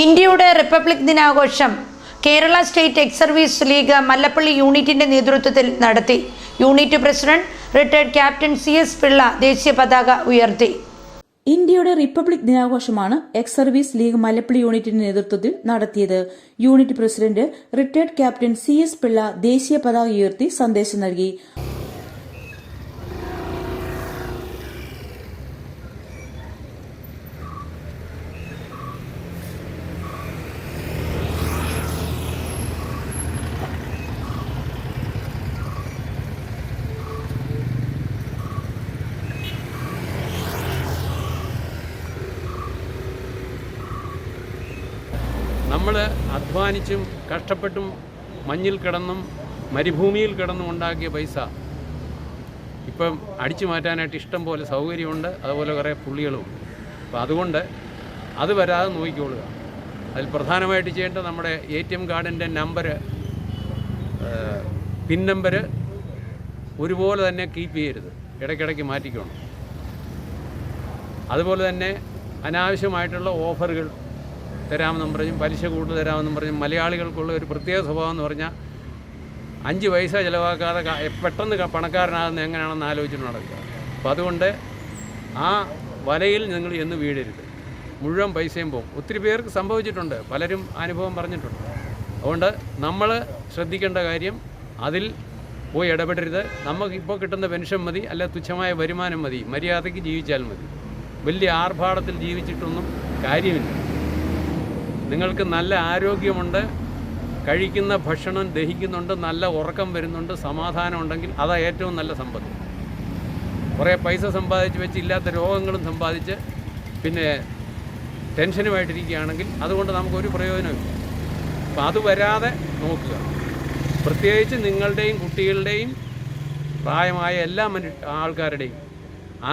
ഇന്ത്യയുടെ റിപ്പബ്ലിക് ദിനാഘോഷം Kerala state ex service league Mallappally യൂണിറ്റിന്റെ നേതൃത്വത്തിൽ നടത്തി. Unit president retired captain C S Pillai ദേശീയ പതാക ഉയർത്തി. ഇന്ത്യയുടെ റിപ്പബ്ലിക് ദിനാഘോഷമാണ് എക്സ് സർവീസ് ലീഗ് മലപ്പള്ളി യൂണിറ്റിന്റെ നേതൃത്വത്തിൽ നടത്തിയത്. Unit president retired captain C S Pillai ദേശീയ പതാക ഉയർത്തി സന്ദേശം നൽകി. നമ്മൾ അധ്വാനിച്ചും കഷ്ടപ്പെട്ടും മഞ്ഞിൽ കിടന്നും മരുഭൂമിയിൽ കിടന്നും ഉണ്ടാക്കിയ പൈസ. ഇപ്പം അടിച്ചു മാറ്റാനായിട്ട് ഇഷ്ടം പോലെ സൗകര്യമുണ്ട് അതുപോലെ കുറേ പുള്ളികളും അപ്പോൾ അതുകൊണ്ട് അത് വരാതെ നോക്കിക്കൊള്ളുക അതിൽ പ്രധാനമായിട്ട് ചെയ്യേണ്ടത് നമ്മുടെ എ ടി എം കാർഡിന്റെ നമ്പർ പിൻ നമ്പർ ഒരുപോലെ തന്നെ കീപ്പ് ചെയ്യരുത്. ഇടയ്ക്കിടയ്ക്ക് മാറ്റിക്കോണം. അതുപോലെ തന്നെ അനാവശ്യമായിട്ടുള്ള ഓഫറുകൾ തരാമെന്നും പറഞ്ഞും പലിശ കൂടുതൽ തരാമെന്നും പറഞ്ഞും മലയാളികൾക്കുള്ള ഒരു പ്രത്യേക സ്വഭാവം എന്ന് പറഞ്ഞാൽ അഞ്ച് പൈസ ചിലവാക്കാതെ പെട്ടെന്ന് പണക്കാരനാകുന്ന എങ്ങനെയാണെന്ന് ആലോചിച്ചിട്ട് നടക്കുക. അപ്പോൾ അതുകൊണ്ട് ആ വലയിൽ നിങ്ങൾ എന്ന് വീഴരുത്. മുഴുവൻ പൈസയും പോകും. ഒത്തിരി പേർക്ക് സംഭവിച്ചിട്ടുണ്ട്. പലരും അനുഭവം പറഞ്ഞിട്ടുണ്ട്. അതുകൊണ്ട് നമ്മൾ ശ്രദ്ധിക്കേണ്ട കാര്യം അതിൽ പോയി ഇടപെടരുത്. നമുക്ക് ഇപ്പോൾ കിട്ടുന്ന പെൻഷൻ മതി അല്ല തുച്ഛമായ വരുമാനം മതി മര്യാദയ്ക്ക് ജീവിച്ചാൽ മതി. വലിയ ആർഭാടത്തിൽ ജീവിച്ചിട്ടൊന്നും കാര്യമില്ല. നിങ്ങൾക്ക് നല്ല ആരോഗ്യമുണ്ട് കഴിക്കുന്ന ഭക്ഷണം ദഹിക്കുന്നുണ്ട് നല്ല ഉറക്കം വരുന്നുണ്ട് സമാധാനം ഉണ്ടെങ്കിൽ അതാ ഏറ്റവും നല്ല സമ്പത്ത്. കുറേ പൈസ സമ്പാദിച്ച് വെച്ച് ഇല്ലാത്ത രോഗങ്ങളും സമ്പാദിച്ച് പിന്നെ ടെൻഷനുമായിട്ടിരിക്കുകയാണെങ്കിൽ അതുകൊണ്ട് നമുക്കൊരു പ്രയോജനമില്ല അപ്പം അത് വരാതെ നോക്കുക. പ്രത്യേകിച്ച് നിങ്ങളുടെയും കുട്ടികളുടെയും പ്രായമായ എല്ലാ മനു ആൾക്കാരുടെയും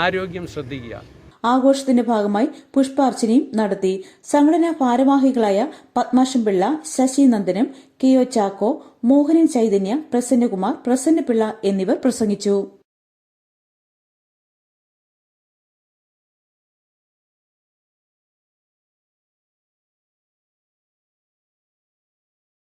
ആരോഗ്യം ശ്രദ്ധിക്കുക. ആഘോഷത്തിന്റെ ഭാഗമായി പുഷ്പാർച്ചനയും നടത്തി. സംഘടനാ ഭാരവാഹികളായ പത്മാശംപിള്ള ശശി നന്ദനം കെ ഒ ചാക്കോ മോഹനൻ ചൈതന്യ പ്രസന്നകുമാർ പ്രസന്നപിള്ള എന്നിവർ പ്രസംഗിച്ചു.